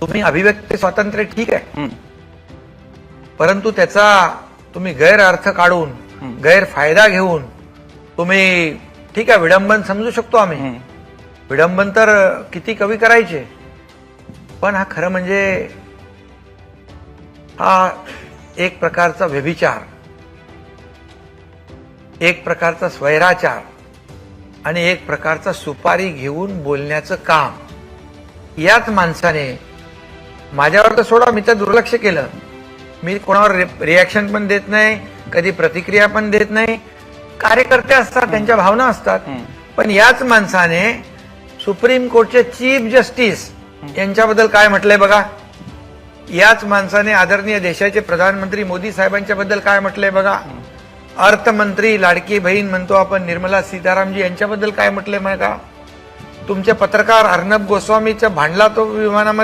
तुम्ही अभिव्यक्ती स्वातंत्र्य ठीक आहे. परंतु त्याचा तुम्ही गैरअर्थ काढून गैरफायदा घेऊन तुम्ही ठीक आहे विडंबन समजू शकतो आम्ही. विडंबन तर किती कवी करायचे पण हा खरं म्हणजे हा एक प्रकारचा व्यभिचार एक प्रकारचा स्वैराचार आणि एक प्रकारचा सुपारी घेऊन बोलण्याचं काम याच माणसाने माझ्यावर तर सोडा मी तर दुर्लक्ष केलं. मी कोणावर रिॲक्शन पण देत नाही कधी प्रतिक्रिया पण देत नाही. कार्यकर्ते असतात त्यांच्या भावना असतात. पण याच माणसाने सुप्रीम कोर्टचे चीफ जस्टिस यांच्याबद्दल काय म्हटलंय बघा? याच माणसाने आदरणीय देशाचे प्रधानमंत्री मोदी साहेबांच्या बद्दल काय म्हटलंय बघा? अर्थमंत्री लाडकी बहीण म्हणतो आपण निर्मला सीतारामजी यांच्याबद्दल काय म्हटलंय माहिती का तुमचे पत्रकार अर्णब गोस्वामीच्या भांडला तो विमानामध्ये